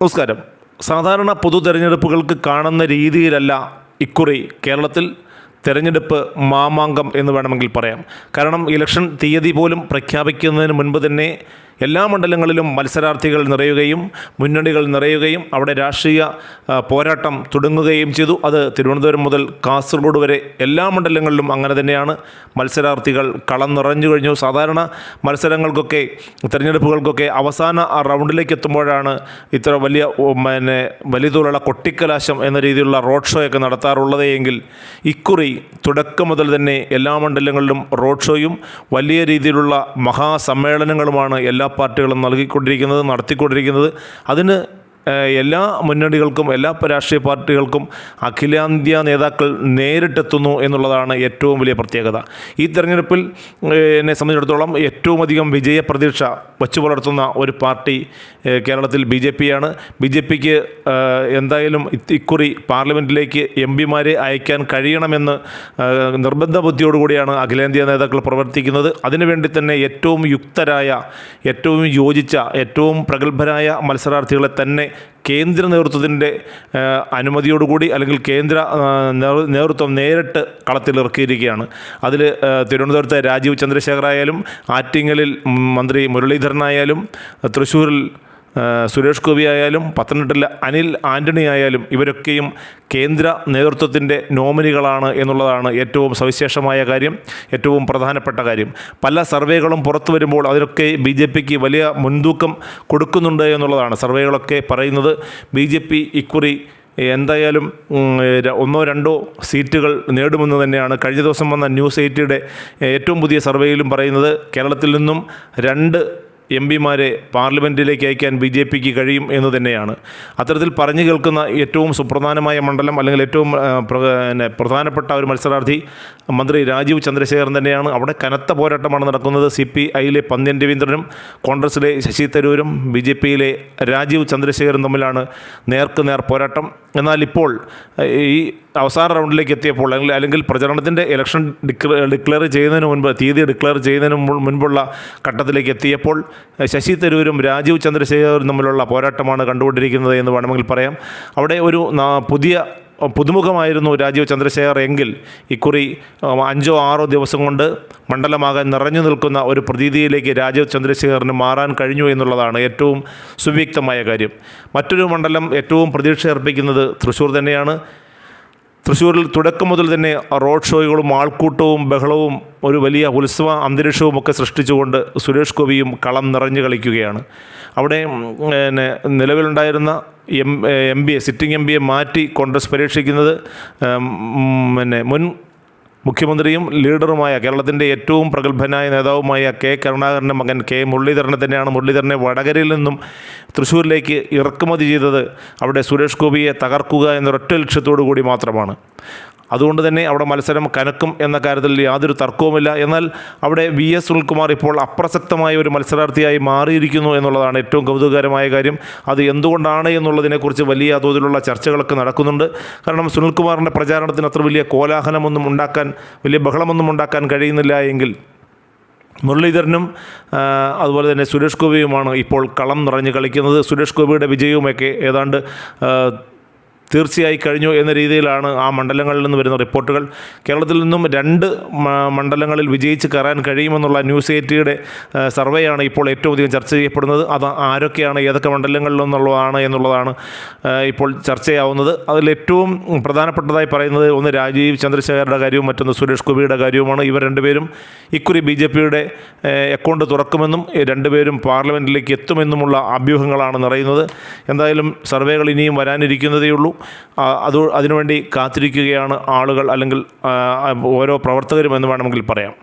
നമസ്കാരം. സാധാരണ പൊതു തെരഞ്ഞെടുപ്പുകൾക്ക് കാണുന്ന രീതിയിലല്ല ഇക്കുറി കേരളത്തിൽ തെരഞ്ഞെടുപ്പ് മാമാങ്കം എന്ന് വേണമെങ്കിൽ പറയാം. കാരണം ഇലക്ഷൻ തീയതി പോലും പ്രഖ്യാപിക്കുന്നതിന് മുൻപ് തന്നെ എല്ലാ മണ്ഡലങ്ങളിലും മത്സരാർത്ഥികൾ നിറയുകയും മുന്നണികൾ നിറയുകയും അവിടെ രാഷ്ട്രീയ പോരാട്ടം തുടങ്ങുകയും ചെയ്തു. അത് തിരുവനന്തപുരം മുതൽ കാസർഗോഡ് വരെ എല്ലാ മണ്ഡലങ്ങളിലും അങ്ങനെ തന്നെയാണ്. മത്സരാർത്ഥികൾ കളം നിറഞ്ഞു കഴിഞ്ഞു. സാധാരണ മത്സരങ്ങൾക്കൊക്കെ തിരഞ്ഞെടുപ്പുകൾക്കൊക്കെ അവസാന ആ റൗണ്ടിലേക്ക് എത്തുമ്പോഴാണ് ഇത്ര വലിയ പിന്നെ വലിയ കൊട്ടിക്കലാശം എന്ന രീതിയിലുള്ള റോഡ് ഷോയൊക്കെ നടത്താറുള്ളത് ഇക്കുറി തുടക്കം മുതൽ തന്നെ എല്ലാ മണ്ഡലങ്ങളിലും റോഡ് ഷോയും വലിയ രീതിയിലുള്ള മഹാസമ്മേളനങ്ങളുമാണ് എല്ലാ പാർട്ടികളും നൽകിക്കൊണ്ടിരിക്കുന്നത് നടത്തിക്കൊണ്ടിരിക്കുന്നത്. അതിന് എല്ലാ മുന്നണികൾക്കും എല്ലാ രാഷ്ട്രീയ പാർട്ടികൾക്കും അഖിലേന്ത്യാ നേതാക്കൾ നേരിട്ടെത്തുന്നു എന്നുള്ളതാണ് ഏറ്റവും വലിയ പ്രത്യേകത. ഈ തെരഞ്ഞെടുപ്പിൽ എന്നെ സംബന്ധിച്ചിടത്തോളം ഏറ്റവും അധികം വിജയപ്രതീക്ഷ വച്ചു പുലർത്തുന്ന ഒരു പാർട്ടി കേരളത്തിൽ ബി ജെ പിയാണ്. ബി ജെ പിക്ക് എന്തായാലും ഇക്കുറി പാർലമെന്റിലേക്ക് എം പിമാരെ അയക്കാൻ കഴിയണമെന്ന് നിർബന്ധ ബുദ്ധിയോടുകൂടിയാണ് അഖിലേന്ത്യാ നേതാക്കൾ പ്രവർത്തിക്കുന്നത്. അതിനുവേണ്ടി തന്നെ ഏറ്റവും യുക്തരായ ഏറ്റവും യോജിച്ച ഏറ്റവും പ്രഗത്ഭരായ മത്സരാർത്ഥികളെ തന്നെ കേന്ദ്ര നേതൃത്വത്തിന്റെ അനുമതിയോടുകൂടി അല്ലെങ്കിൽ കേന്ദ്ര നേതൃത്വം നേരിട്ട് കളത്തിലിറക്കിയിരിക്കുകയാണ് അതിൽ തിരുവനന്തപുരത്തെ രാജീവ് ചന്ദ്രശേഖർ ആയാലും ആറ്റിങ്ങലിൽ മന്ത്രി മുരളീധരനായാലും തൃശ്ശൂരിൽ സുരേഷ് ഗോപി ആയാലും പത്തനംതിട്ടയിലെ അനിൽ ആന്റണി ആയാലും ഇവരൊക്കെയും കേന്ദ്ര നേതൃത്വത്തിന്റെ നോമിനികളാണ് എന്നുള്ളതാണ് ഏറ്റവും സവിശേഷമായ കാര്യം ഏറ്റവും പ്രധാനപ്പെട്ട കാര്യം. പല സർവേകളും പുറത്തു വരുമ്പോൾ അതിനൊക്കെ ബി ജെ പിക്ക് വലിയ മുൻതൂക്കം കൊടുക്കുന്നുണ്ട് എന്നുള്ളതാണ് സർവേകളൊക്കെ പറയുന്നത്. ബി ജെ പി ഇക്കുറി എന്തായാലും ഒന്നോ രണ്ടോ സീറ്റുകൾ നേടുമെന്ന് തന്നെയാണ് കഴിഞ്ഞ ദിവസം വന്ന ന്യൂസ് എയ്റ്റിയുടെ ഏറ്റവും പുതിയ സർവേയിലും പറയുന്നത്. കേരളത്തിൽ നിന്നും രണ്ട് എം പിമാരെ പാർലമെന്റിലേക്ക് അയക്കാൻ ബി ജെ പിക്ക് കഴിയും എന്ന് തന്നെയാണ്. അത്തരത്തിൽ പറഞ്ഞു കേൾക്കുന്ന ഏറ്റവും സുപ്രധാനമായ മണ്ഡലം അല്ലെങ്കിൽ ഏറ്റവും പിന്നെ പ്രധാനപ്പെട്ട ഒരു മത്സരാർത്ഥി മന്ത്രി രാജീവ് ചന്ദ്രശേഖരൻ തന്നെയാണ്. അവിടെ കനത്ത പോരാട്ടമാണ് നടക്കുന്നത് സി പി ഐയിലെ പന്ന്യൻ രവീന്ദ്രനും കോൺഗ്രസിലെ ശശി തരൂരും ബി ജെ പിയിലെ രാജീവ് ചന്ദ്രശേഖരൻ തമ്മിലാണ് നേർക്കുനേർ പോരാട്ടം. എന്നാൽ ഇപ്പോൾ ഈ അവസാന റൗണ്ടിലേക്ക് എത്തിയപ്പോൾ അല്ലെങ്കിൽ അല്ലെങ്കിൽ പ്രചരണത്തിന്റെ ഇലക്ഷൻ ഡിക്ലെയർ ചെയ്യുന്നതിന് മുൻപ് തീയതി ഡിക്ലെയർ ചെയ്യുന്നതിന് മുൻപുള്ള ഘട്ടത്തിലേക്ക് എത്തിയപ്പോൾ ശശി തരൂരും രാജീവ് ചന്ദ്രശേഖരും തമ്മിലുള്ള പോരാട്ടമാണ് കണ്ടുകൊണ്ടിരിക്കുന്നത് എന്ന് വേണമെങ്കിൽ പറയാം. അവിടെ ഒരു പുതിയ പുതുമുഖമായിരുന്നു രാജീവ് ചന്ദ്രശേഖർ എങ്കിൽ ഇക്കുറി അഞ്ചോ ആറോ ദിവസം കൊണ്ട് മണ്ഡലമാകാൻ നിറഞ്ഞു നിൽക്കുന്ന ഒരു പ്രതീതിയിലേക്ക് രാജീവ് ചന്ദ്രശേഖറിന് മാറാൻ കഴിഞ്ഞു എന്നുള്ളതാണ് ഏറ്റവും സുവ്യക്തമായ കാര്യം. മറ്റൊരു മണ്ഡലം ഏറ്റവും പ്രതീക്ഷ അർപ്പിക്കുന്നത് തൃശ്ശൂർ തന്നെയാണ്. തൃശ്ശൂരിൽ തുടക്കം മുതൽ തന്നെ റോഡ് ഷോകളും ആൾക്കൂട്ടവും ബഹളവും ഒരു വലിയ ഉത്സവ അന്തരീക്ഷവും ഒക്കെ സൃഷ്ടിച്ചുകൊണ്ട് സുരേഷ് ഗോപിയും കളം നിറഞ്ഞു കളിക്കുകയാണ്. അവിടെ പിന്നെ നിലവിലുണ്ടായിരുന്ന M M B A sitting M ബിയെ മാറ്റി കോൺഗ്രസ് പരീക്ഷിക്കുന്നത് പിന്നെ മുൻ മുഖ്യമന്ത്രിയും ലീഡറുമായ കേരളത്തിന്റെ ഏറ്റവും പ്രഗത്ഭനായ നേതാവുമായ കെ കരുണാകരന്റെ മകൻ കെ മുരളീധരനെ തന്നെയാണ് മുരളീധരനെ വടകരയിൽ നിന്നും തൃശ്ശൂരിലേക്ക് ഇറക്കുമതി ചെയ്തത് അവിടെ സുരേഷ് ഗോപിയെ തകർക്കുക എന്നൊരൊറ്റ ലക്ഷ്യത്തോടു കൂടി മാത്രമാണ്. അതുകൊണ്ട് തന്നെ അവിടെ മത്സരം കനക്കും എന്ന കാര്യത്തിൽ യാതൊരു തർക്കവുമില്ല. എന്നാൽ അവിടെ വി എസ് സുനിൽകുമാർ ഇപ്പോൾ അപ്രസക്തമായ ഒരു മത്സരാർത്ഥിയായി മാറിയിരിക്കുന്നു എന്നുള്ളതാണ് ഏറ്റവും കൗതുകകരമായ കാര്യം. അത് എന്തുകൊണ്ടാണ് എന്നുള്ളതിനെക്കുറിച്ച് വലിയ തോതിലുള്ള ചർച്ചകളൊക്കെ നടക്കുന്നുണ്ട്. കാരണം സുനിൽകുമാറിന്റെ പ്രചാരണത്തിന് അത്ര വലിയ കോലാഹലമൊന്നും ഉണ്ടാക്കാൻ വലിയ ബഹളമൊന്നും ഉണ്ടാക്കാൻ കഴിയുന്നില്ല എങ്കിൽ മുരളീധരനും അതുപോലെ തന്നെ സുരേഷ് ഗോപിയുമാണ് ഇപ്പോൾ കളം നിറഞ്ഞ് കളിക്കുന്നത്. സുരേഷ് ഗോപിയുടെ വിജയവുമൊക്കെ ഏതാണ്ട് തീർച്ചയായി കഴിഞ്ഞു എന്ന രീതിയിലാണ് ആ മണ്ഡലങ്ങളിൽ നിന്ന് വരുന്ന റിപ്പോർട്ടുകൾ. കേരളത്തിൽ നിന്നും രണ്ട് മണ്ഡലങ്ങളിൽ വിജയിച്ച് കയറാൻ കഴിയുമെന്നുള്ള ന്യൂസ് എയ്റ്റിയുടെ സർവേയാണ് ഇപ്പോൾ ഏറ്റവും അധികം ചർച്ച ചെയ്യപ്പെടുന്നത്. അത് ആരൊക്കെയാണ് ഏതൊക്കെ മണ്ഡലങ്ങളിൽ നിന്നുള്ളതാണ് എന്നുള്ളതാണ് ഇപ്പോൾ ചർച്ചയാവുന്നത്. അതിൽ ഏറ്റവും പ്രധാനപ്പെട്ടതായി പറയുന്നത് ഒന്ന് രാജീവ് ചന്ദ്രശേഖരുടെ കാര്യവും മറ്റൊന്ന് സുരേഷ് ഗോപിയുടെ കാര്യവുമാണ്. ഇവർ രണ്ടുപേരും ഇക്കുറി ബി ജെ പിയുടെ അക്കൗണ്ട് തുറക്കുമെന്നും രണ്ടുപേരും പാർലമെന്റിലേക്ക് എത്തുമെന്നുമുള്ള അഭ്യൂഹങ്ങളാണ് നിറയുന്നത്. എന്തായാലും സർവേകൾ ഇനിയും വരാനിരിക്കുന്നതേയുള്ളൂ. അത് അതിനുവേണ്ടി കാത്തിരിക്കുകയാണ് ആളുകൾ അല്ലെങ്കിൽ ഓരോ പ്രവർത്തകരും എന്ന് വേണമെങ്കിൽ പറയാം.